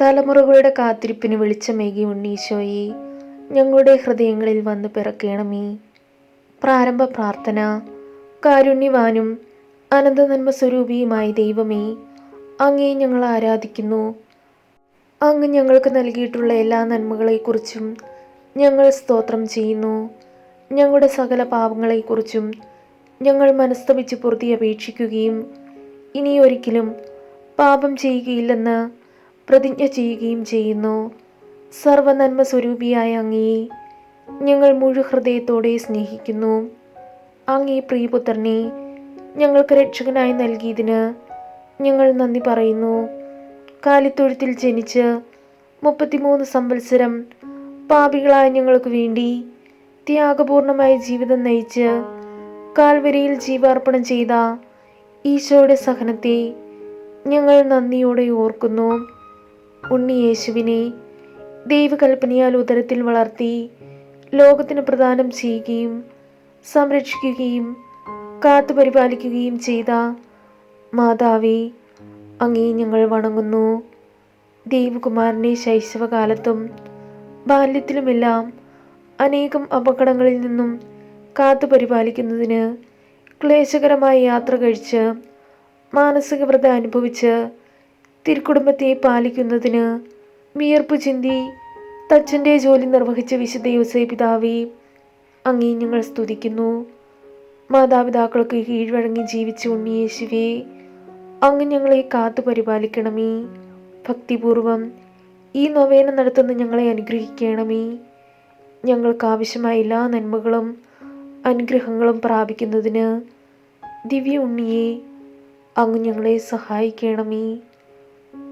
തലമുറകളുടെ കാത്തിരിപ്പിന് വെളിച്ചമേകി ഉണ്ണീശോയെ ഞങ്ങളുടെ ഹൃദയങ്ങളിൽ വന്ന് പിറക്കേണമേ. പ്രാരംഭ പ്രാർത്ഥന. കാരുണ്യവാനും അനന്ത നന്മ സ്വരൂപിയുമായ ദൈവമേ അങ്ങേ ഞങ്ങൾ ആരാധിക്കുന്നു. അങ്ങ് ഞങ്ങൾക്ക് നൽകിയിട്ടുള്ള എല്ലാ നന്മകളെക്കുറിച്ചും ഞങ്ങൾ സ്തോത്രം ചെയ്യുന്നു. ഞങ്ങളുടെ സകല പാപങ്ങളെക്കുറിച്ചും ഞങ്ങൾ മനസ്തപിച്ച് പൊറുതി അപേക്ഷിക്കുകയും ഇനി ഒരിക്കലും പാപം ചെയ്യുകയില്ലെന്ന് പ്രതിജ്ഞ ചെയ്യുകയും ചെയ്യുന്നു. സർവനന്മ സ്വരൂപിയായ അങ്ങേ ഞങ്ങൾ മുഴു ഹൃദയത്തോടെ സ്നേഹിക്കുന്നു. അങ്ങേ പ്രിയപുത്രനെ ഞങ്ങൾക്ക് രക്ഷകനായി നൽകിയതിന് ഞങ്ങൾ നന്ദി പറയുന്നു. കാലിത്തൊഴുത്തിൽ ജനിച്ച് മുപ്പത്തിമൂന്ന് സംവത്സരം പാപികളായ ഞങ്ങൾക്ക് വേണ്ടി ത്യാഗപൂർണമായ ജീവിതം നയിച്ച് കാൽവരിയിൽ ജീവാർപ്പണം ചെയ്ത ഈശോയുടെ സഹനത്തെ ഞങ്ങൾ നന്ദിയോടെ ഓർക്കുന്നു. ഉണ്ണി യേശുവിനെ ദൈവകൽപ്പനയാൽ ഉദരത്തിൽ വളർത്തി ലോകത്തിന് പ്രദാനം ചെയ്യുകയും സംരക്ഷിക്കുകയും കാത്തുപരിപാലിക്കുകയും ചെയ്ത മാതാവേ അങ്ങേ ഞങ്ങൾ വണങ്ങുന്നു. ദേവകുമാരനെ ശൈശവകാലത്തും ബാല്യത്തിലുമെല്ലാം അനേകം അപകടങ്ങളിൽ നിന്നും കാത്തുപരിപാലിക്കുന്നതിന് ക്ലേശകരമായ യാത്ര കഴിച്ച് മാനസികവ്രത അനുഭവിച്ച് തിരുക്കുടുംബത്തെ പാലിക്കുന്നതിന് വിയർപ്പ് ചിന്തി തച്ചന്റെ ജോലി നിർവഹിച്ച വിശുദ്ധ യോസേ പിതാവി അങ്ങേ ഞങ്ങൾ സ്തുതിക്കുന്നു. മാതാപിതാക്കൾക്ക് കീഴ്വഴങ്ങി ജീവിച്ച ഉണ്ണിയേശുവേ അങ്ങ് ഞങ്ങളെ കാത്തു പരിപാലിക്കണമേ. ഭക്തിപൂർവം ഈ നൊവേന നടത്തുന്ന ഞങ്ങളെ അനുഗ്രഹിക്കണമേ. ഞങ്ങൾക്ക് ആവശ്യമായ എല്ലാ നന്മകളും അനുഗ്രഹങ്ങളും പ്രാപിക്കുന്നതിന് ദിവ്യ ഉണ്ണിയെ അങ്ങ് ഞങ്ങളെ സഹായിക്കണമേ.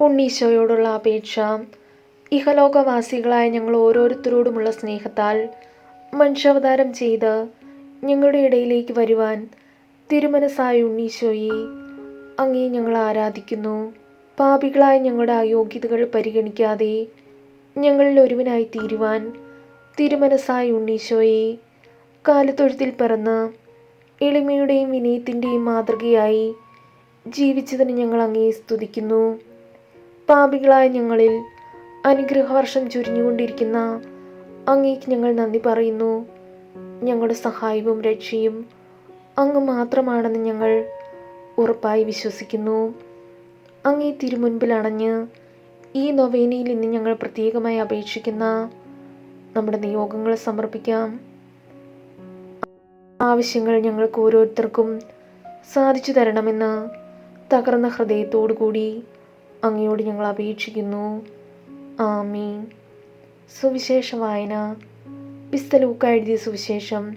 ഉണ്ണീശോയോടുള്ള അപേക്ഷ. ഇഹലോകവാസികളായ ഞങ്ങൾ ഓരോരുത്തരോടുമുള്ള സ്നേഹത്താൽ മനുഷ്യാവതാരം ചെയ്ത് ഞങ്ങളുടെ ഇടയിലേക്ക് വരുവാൻ തിരുമനസായ ഉണ്ണീശോയെ അങ്ങേ ഞങ്ങൾ ആരാധിക്കുന്നു. പാപികളായ ഞങ്ങളുടെ അയോഗ്യതകൾ പരിഗണിക്കാതെ ഞങ്ങളിൽ ഒരുവനായി തീരുവാൻ തിരുമനസായ ഉണ്ണീശോയെ കാലത്തൊഴുത്തിൽ പിറന്ന് എളിമയുടെയും വിനയത്തിന്റെയും മാതൃകയായി ജീവിച്ചതിന് ഞങ്ങൾ അങ്ങേ സ്തുതിക്കുന്നു. പാപികളായ ഞങ്ങളിൽ അനുഗ്രഹവർഷം ചുരിഞ്ഞുകൊണ്ടിരിക്കുന്ന അങ്ങേക്ക് ഞങ്ങൾ നന്ദി പറയുന്നു. ഞങ്ങളുടെ സഹായവും രക്ഷയും അങ്ങ് മാത്രമാണെന്ന് ഞങ്ങൾ ഉറപ്പായി വിശ്വസിക്കുന്നു. അങ്ങേ തിരുമുൻപിൽ അണഞ്ഞ് ഈ നൊവേനയിൽ ഇന്ന് ഞങ്ങൾ പ്രത്യേകമായി അപേക്ഷിക്കുന്ന നമ്മുടെ നിയോഗങ്ങൾ സമർപ്പിക്കാം. ആവശ്യങ്ങൾ ഞങ്ങൾക്ക് ഓരോരുത്തർക്കും സാധിച്ചു തരണമെന്ന് തകർന്ന ഹൃദയത്തോടു കൂടി അങ്ങയോട് ഞങ്ങൾ അപേക്ഷിക്കുന്നു. ആമീൻ. സുവിശേഷ വായന. പിസ്തലൂക്ക എഴുതിയ സുവിശേഷം.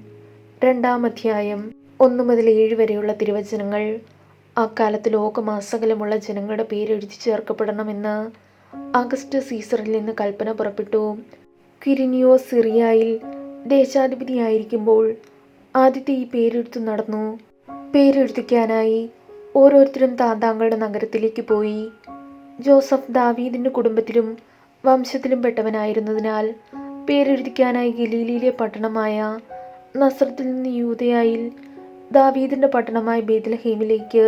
രണ്ടാം അധ്യായം ഒന്ന് മുതൽ ഏഴ് വരെയുള്ള തിരുവചനങ്ങൾ. അക്കാലത്ത് ലോകമാസകലമുള്ള ജനങ്ങളുടെ പേരെഴുതി ചേർക്കപ്പെടണമെന്ന് അഗസ്റ്റ് സീസറിൽ നിന്ന് കൽപ്പന പുറപ്പെട്ടു. കിരിനിയോ സിറിയയിൽ ദേശാധിപതിയായിരിക്കുമ്പോൾ ആദ്യത്തെ ഈ പേരെഴുത്തു നടന്നു. പേരെഴുതിക്കാനായി ഓരോരുത്തരും താന്താങ്ങളുടെ നഗരത്തിലേക്ക് പോയി. ജോസഫ് ദാവീദിന്റെ കുടുംബത്തിലും വംശത്തിലും പെട്ടവനായിരുന്നതിനാൽ പേരെഴുതിക്കാനായി ഗലീലിയിലെ പട്ടണമായ നസ്രത്തിൽ നിന്ന് യൂതയായിൽ ദാവീദിന്റെ പട്ടണമായ ബേദലഹീമിലേക്ക്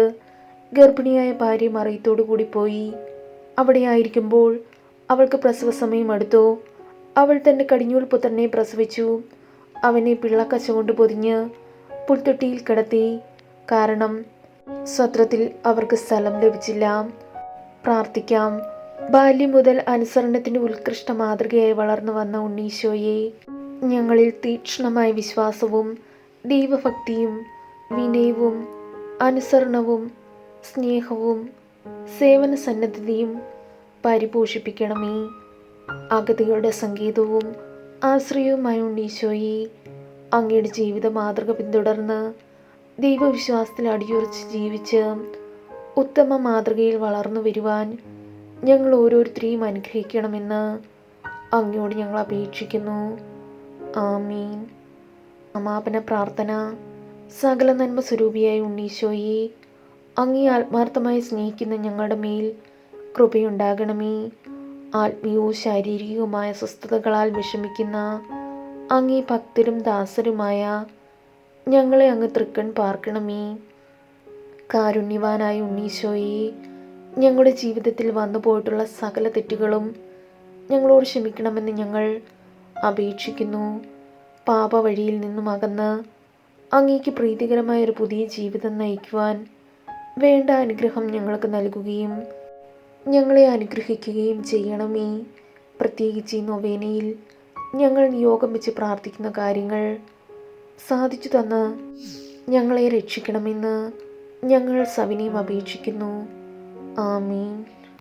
ഗർഭിണിയായ ഭാര്യ മറിയത്തോടു കൂടി പോയി. അവിടെയായിരിക്കുമ്പോൾ അവൾക്ക് പ്രസവ സമയം അടുത്തു. അവൾ തന്റെ കടിഞ്ഞൂൽ പുത്രനെ പ്രസവിച്ചു. അവനെ പിള്ളക്കച്ച കൊണ്ട് പൊതിഞ്ഞ് പുൽത്തൊട്ടിയിൽ കിടത്തി. കാരണം സ്വത്രത്തിൽ അവർക്ക് സ്ഥലം ലഭിച്ചില്ല. പ്രാർത്ഥിക്കാം. ബാല്യം മുതൽ അനുസരണത്തിന്റെ ഉത്കൃഷ്ട മാതൃകയായി വളർന്നു വന്ന ഉണ്ണീശോയെ ഞങ്ങളിൽ തീക്ഷ്ണമായ വിശ്വാസവും ദൈവഭക്തിയും വിനയവും അനുസരണവും സ്നേഹവും സേവന സന്നദ്ധതയും പരിപോഷിപ്പിക്കണമേ. അഗതികളുടെ സംഗീതവും ആശ്രയവുമായ ഉണ്ണീശോയെ അങ്ങയുടെ ജീവിത മാതൃക പിന്തുടർന്ന് ദൈവവിശ്വാസത്തിൽ അടിയുറച്ച് ജീവിച്ച് ഉത്തമ മാതൃകയിൽ വളർന്നു വരുവാൻ ഞങ്ങൾ ഓരോരുത്തരെയും അനുഗ്രഹിക്കണമെന്ന് അങ്ങയോട് ഞങ്ങൾ അപേക്ഷിക്കുന്നു. ആമീൻ. സമാപന പ്രാർത്ഥന. സകല നന്മ സ്വരൂപിയായ ഉണ്ണീശോയെ അങ്ങേ ആത്മാർത്ഥമായി സ്നേഹിക്കുന്ന ഞങ്ങളുടെ മേൽ കൃപയുണ്ടാകണമേ. ആത്മീയവും ശാരീരികവുമായ സ്വസ്ഥതകളാൽ വിഷമിക്കുന്ന അങ്ങേ ഭക്തരും ദാസരുമായ ഞങ്ങളെ അങ്ങ് തൃക്കൺ പാർക്കണമേ. കാരുണ്യവാനായ ഉണ്ണീശോയെ ഞങ്ങളുടെ ജീവിതത്തിൽ വന്നു പോയിട്ടുള്ള സകല തെറ്റുകളും ഞങ്ങളോട് ക്ഷമിക്കണമെന്ന് ഞങ്ങൾ അപേക്ഷിക്കുന്നു. പാപവഴിയിൽ നിന്നും അകന്ന് അങ്ങേക്ക് പ്രീതികരമായ ഒരു പുതിയ ജീവിതം നയിക്കുവാൻ വേണ്ട അനുഗ്രഹം ഞങ്ങൾക്ക് നൽകുകയും ഞങ്ങളെ അനുഗ്രഹിക്കുകയും ചെയ്യണമേ. പ്രത്യേകിച്ച് ഈ നൊവേനയിൽ ഞങ്ങൾ നിയോഗം വെച്ച് പ്രാർത്ഥിക്കുന്ന കാര്യങ്ങൾ സാധിച്ചു തന്ന് ഞങ്ങളെ രക്ഷിക്കണമെന്ന് ഞങ്ങൾ സവിനയം അപേക്ഷിക്കുന്നു. ആമീൻ.